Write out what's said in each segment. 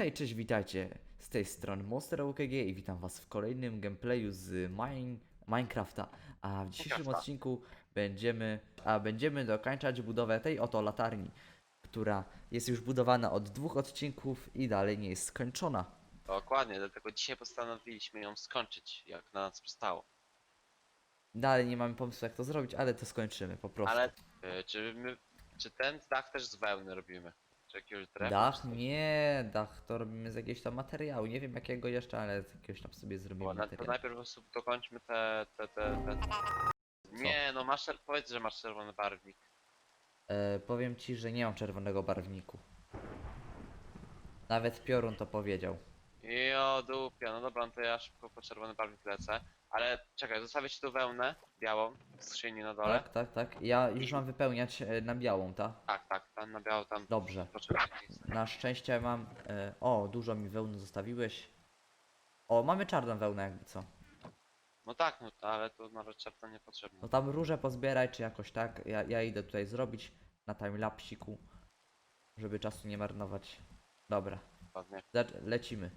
Hej, cześć, witajcie. Z tej strony Monster UKG i witam was w kolejnym gameplayu z mine, Minecrafta. A w dzisiejszym odcinku będziemy, a będziemy dokończać budowę tej oto latarni, która jest już budowana od dwóch odcinków i dalej nie jest skończona. Dokładnie, dlatego dzisiaj postanowiliśmy ją skończyć, jak na nas przystało. Dalej nie mamy pomysłu jak to zrobić, ale to skończymy po prostu. Ale y, czy my, czy ten dach też z wełny robimy? Czy jakiegoś drewna? Dach? czy coś? Nie, dach to robimy z jakiegoś tam materiału. Nie wiem jakiego jeszcze, ale z jakiegoś tam sobie zrobimy Bo na, to najpierw po prostu dokończmy te, te, te, te... Nie, no masz, czer- powiedz, że masz czerwony barwnik. E, powiem ci, że nie mam czerwonego barwniku. Nawet Piorun to powiedział. Jo, dupia, no dobra, no to ja szybko po czerwony barwnik lecę. Ale czekaj, zostawię ci tu wełnę białą w skrzyni na dole. Tak, tak, tak. Ja już mam wypełniać e, na białą, tak? Tak, tak, tam na biało tam. Dobrze. Poczekaj, Na szczęście mam. E, o, dużo mi wełny zostawiłeś. O, mamy czarną wełnę, jakby co. No tak, no ale to nawet czerwca niepotrzebne. No tam róże pozbieraj, czy jakoś tak. Ja, ja idę tutaj zrobić na timelapsiku, żeby czasu nie marnować. Dobra, Dokładnie. Zac- lecimy.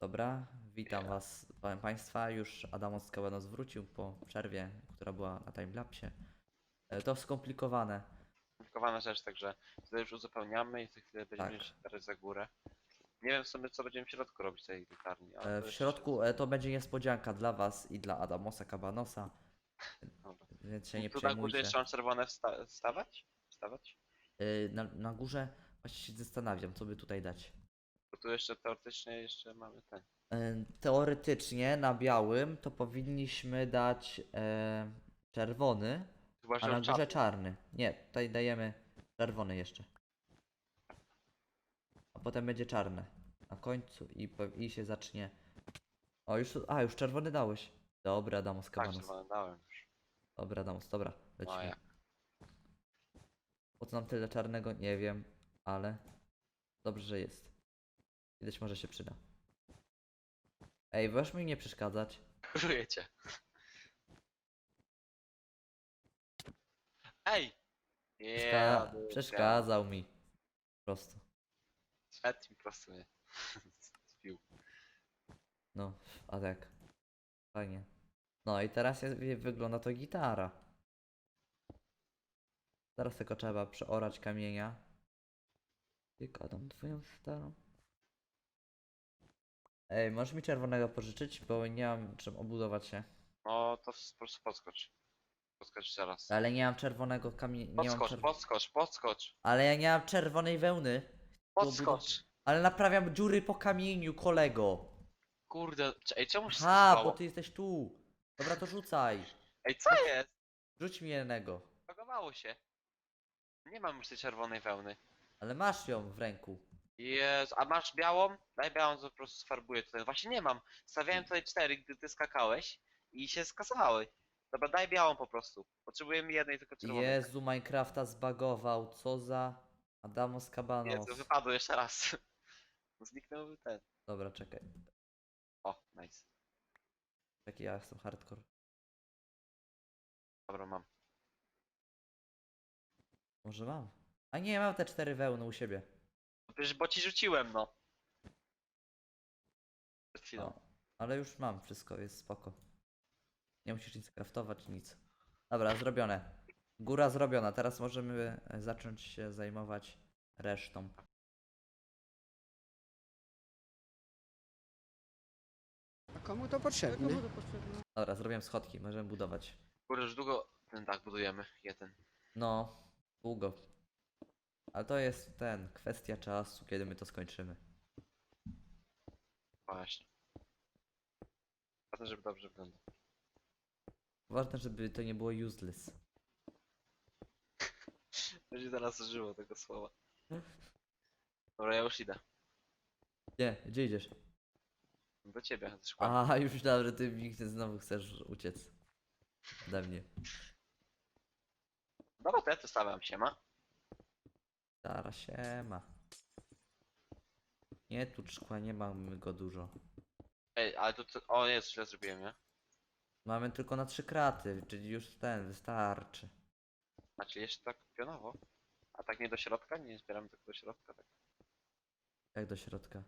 Dobra, witam was pa- państwa. Już Adamos Skabanos wrócił po przerwie, która była na timelapsie. E, To skomplikowane. skomplikowana rzecz, także tutaj już uzupełniamy i za chwilę będziemy Tak. się teraz za górę. Nie wiem w sumie co będziemy w środku robić tej latarni. ale E, to W jeszcze środku e, to będzie niespodzianka dla was i dla Adamosa Kabanosa, Dobra. więc się nie Tu na górze przejmujcie. jeszcze mam czerwone wsta wstawać? Wstawać? E, Na, na górze właśnie się zastanawiam, co by tutaj dać. Bo tu jeszcze teoretycznie jeszcze mamy ten. E, Teoretycznie na białym to powinniśmy dać e, czerwony, Chyba, a że na górze czarny. czarny. Nie, tutaj dajemy czerwony jeszcze. A potem będzie czarne. Na końcu i, po- i się zacznie. O, już. A, już czerwony dałeś. Dobra, Damos Tak, Kabanos. dałem już. Dobra, Damos, dobra. No Lecimy. Po co nam tyle czarnego? Nie wiem, ale dobrze, że jest. Kiedyś może się przyda. Ej, weź mi nie przeszkadzać. Kuruję cię. Ej! Przeszka Yeah, dupia. przeszkadzał mi. Po prostu. Szedł mi prosto mnie. Zbił. No, a tak. Fajnie. No i teraz jest, wy- wygląda to gitara. Teraz tylko trzeba przeorać kamienia. Tylko dam twoją starą. Ej, możesz mi czerwonego pożyczyć, bo nie mam czym obudować się. No to po prostu podskocz. Podskocz jeszcze raz. Ale nie mam czerwonego kamienia. Nie mam Podskocz, czerw- podskocz, podskocz. Ale ja nie mam czerwonej wełny. Podskocz. Ale naprawiam dziury po kamieniu, kolego. Kurde, c- ej, czemu się Ha, bo ty jesteś tu. Dobra, to rzucaj. Ej, co jest? Rzuć mi jednego. Bagowało się. Nie mam już tej czerwonej wełny. Ale masz ją w ręku. Jezu, a masz białą? Daj białą, to po prostu sfarbuję tutaj. Właśnie nie mam. Stawiałem tutaj cztery, gdy ty skakałeś i się skasowały. Dobra, daj białą po prostu. Potrzebujemy jednej tylko czerwonej. Jezu, Minecrafta zbagował. Co za Adamos Cabanos. Jezu, wypadło jeszcze raz. Zniknął ten. Dobra, czekaj. O, nice. Jaki ja jestem hardcore. Dobra, mam. Może mam. A nie, mam te cztery wełny u siebie. Bo ci rzuciłem, no. Przed chwilą. No, ale już mam wszystko, jest spoko. Nie musisz nic craftować, nic. Dobra, zrobione. Góra zrobiona, teraz możemy e, zacząć się zajmować resztą. Komu to potrzebne? komu to potrzebne? Dobra, zrobiłem schodki, możemy budować. Kurde, już długo ten dach budujemy. Jeden. No, długo. Ale to jest ten, kwestia czasu, kiedy my to skończymy. Właśnie. Ważne, żeby dobrze wyglądał. Ważne, żeby to nie było useless. Będzie teraz żyło tego słowa. Dobra, ja już idę. Nie, gdzie idziesz? Do ciebie, ze szkoły. A, już myślałem, że ty nigdy znowu chcesz uciec. Ode mnie. Dobra, to ja tu stawiam się, ma. Stara się ma. Nie, tu szkła nie mamy go dużo. Ej, ale to, to o jest, źle zrobiłem, nie? Mamy tylko na trzy kraty, czyli już ten wystarczy. Znaczy jeszcze tak pionowo. A tak nie do środka? Nie zbieramy tak do środka, tak. Jak do środka?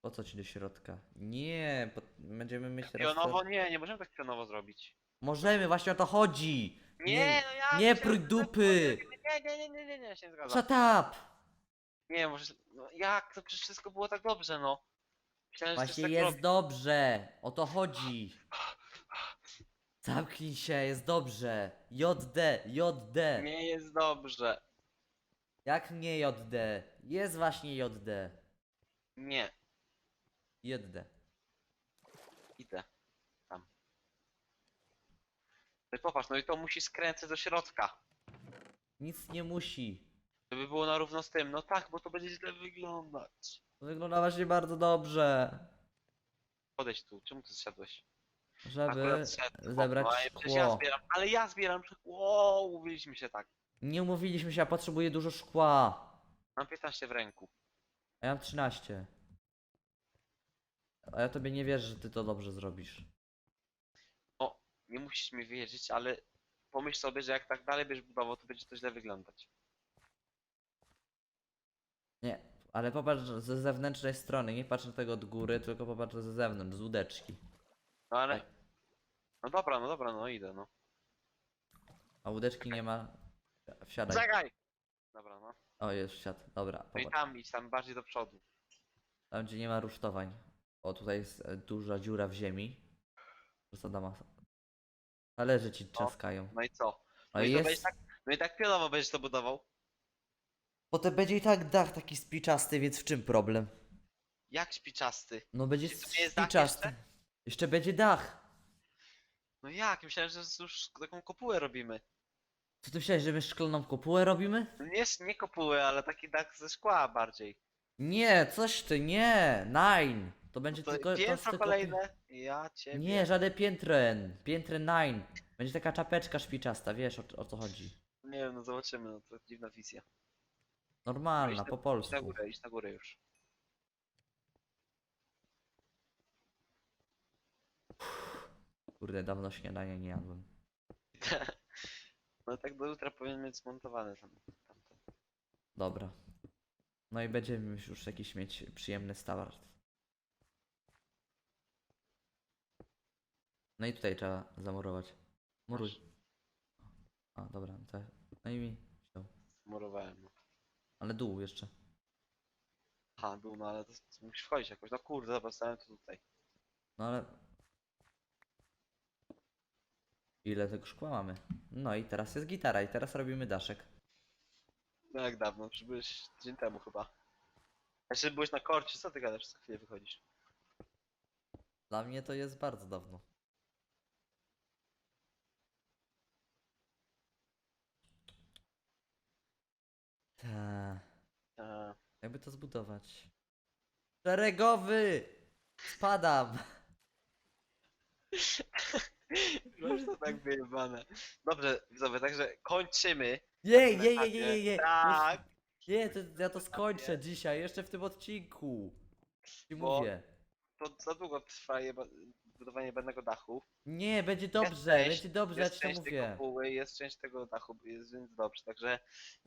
Po co ci do środka? Nie, bo będziemy mieć teraz. Pionowo? te- Nie, nie możemy tak pionowo zrobić. Możemy, właśnie o to chodzi! Nie, no ja nie myślałem, że to dupy! Nie, nie, nie, nie, nie, nie, się nie zgadzam. Shut up! Nie, może, no jak, to przecież wszystko było tak dobrze, no. Myślałem, że Właśnie tak jest robi. dobrze! O to chodzi! Zamknij się, jest dobrze! JD, JD! Nie jest dobrze. Jak nie JD? Jest właśnie JD. Nie, JD. idę. Tam. No i popatrz, no i to musi skręcać do środka. Nic nie musi. Żeby było na równo z tym. No tak, bo to będzie źle wyglądać. Wygląda właśnie bardzo dobrze. Podejdź tu, czemu ty zszedłeś? Żeby Akurat zebrać no, ale przecież ja szkło. zbieram, ale ja zbieram szkło, umówiliśmy się tak. Nie umówiliśmy się, ja potrzebuję dużo szkła. Mam 15 w ręku. A ja mam 13. A ja tobie nie wierzę, że ty to dobrze zrobisz. Nie musisz mi wierzyć, ale pomyśl sobie, że jak tak dalej będziesz budował, to będzie to źle wyglądać. Nie, ale popatrz ze zewnętrznej strony, nie patrz na tego od góry, tylko popatrz ze zewnątrz, z łódeczki. No ale... Tak. No dobra, no dobra, no idę, no. A łódeczki nie ma. Wsiadaj. Czekaj! Dobra, no. O, jest wsiad. Dobra, No i popatrz. tam idź, tam bardziej do przodu. Tam gdzie nie ma rusztowań. O, tutaj jest e, duża dziura w ziemi. Zasada masa. Talerze ci trzaskają. No i co? No No i będziesz jest. tak, no i tak pionowo będziesz to budował. Potem będzie i tak dach taki spiczasty, więc w czym problem? Jak śpiczasty. No będzie Czy jest dach spiczasty. jeszcze? Jeszcze będzie dach. No jak? Myślałem, że już taką kopułę robimy. Co ty myślałeś, że my szklaną kopułę robimy? No Nie, nie kopułę, ale taki dach ze szkła bardziej. Nie, coś ty, nie. Nine. To będzie To tylko. to jest piętro tylko kolejne. Ja ciebie. Nie, żaden piętren. Piętren nine. Będzie taka czapeczka szpiczasta, wiesz o, o co chodzi. Nie wiem, no zobaczymy, no to dziwna wizja. Normalna, po Idź na polsku. górę, idź na górę już. Kurde, dawno śniadania nie jadłem. No tak do jutra powinien mieć zmontowane tam. tamte. Dobra. No i będziemy już jakiś mieć przyjemny start. No i tutaj trzeba zamurować. Muruj. A, dobra, no to. No i mi. wziął. Murowałem. no. Ale dół jeszcze. Ha, był, no ale to, to musisz wchodzić jakoś. No kurde, dobra, stałem to tutaj. No ale. Ile tego szkła mamy? No i teraz jest gitara i teraz robimy daszek. No jak dawno, przybyłeś tydzień temu chyba. Jeszcze byłeś na korcie, co ty gadasz, co chwilę wychodzisz? Dla mnie to jest bardzo dawno. Ta. Eee, Jakby to zbudować? Szeregowy! Spadam! Masz to tak wyjebane. Dobrze, widzowie, także kończymy. Nie, na nie, nie, nie, etapie. nie, nie. Tak, Nie, to, ja to skończę dzisiaj, jeszcze w tym odcinku. Ci Bo- mówię. to za długo trwa jeba- budowanie jednego dachu. Nie, będzie dobrze, część- będzie dobrze, ja jest ci to część tej mówię. jest część tego dachu, jest więc dobrze. Także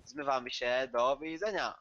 zmywamy się, do widzenia.